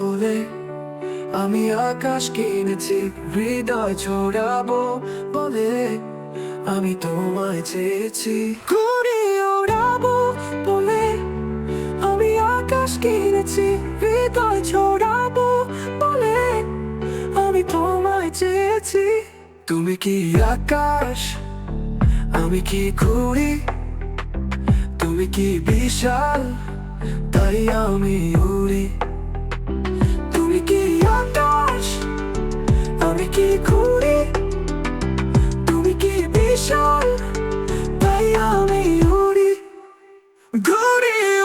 বলে আমি আকাশ কিনেছি, হৃদয় ছড়াবো বলে আমি তোমায় চেয়েছি। ঘুরে ওড়াবো বলে আমি আকাশ কিনেছি, হৃদয় ছড়াবো বলে আমি তোমায় চেয়েছি। তুমি কি আকাশ? আমি কি ঘুরি তুমি কি বিশাল? তাই আমি উড়ি। তুমি কি আকাশ? আমি কি ঘুরি তুমি কি বিশাল? তাই আমি উড়ি। ঘুরি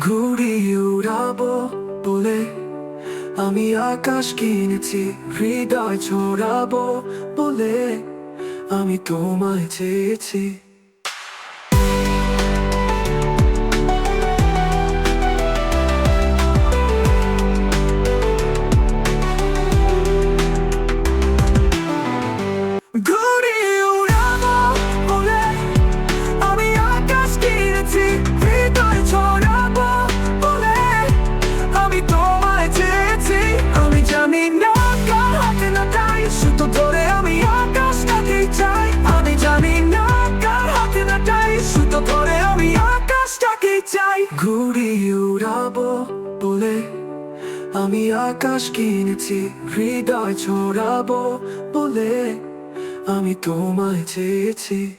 ঘুরি উড়াবো বলে আমি আকাশ কিনেছি হৃদয় ছড়াবো বলে আমি তোমায় চেয়েছি। ঘুরি উড়াবো বলে। আমি আকাশ কিনেছি হৃদয় ছড়াবো বলে। আমি তোমায় চেয়েছি।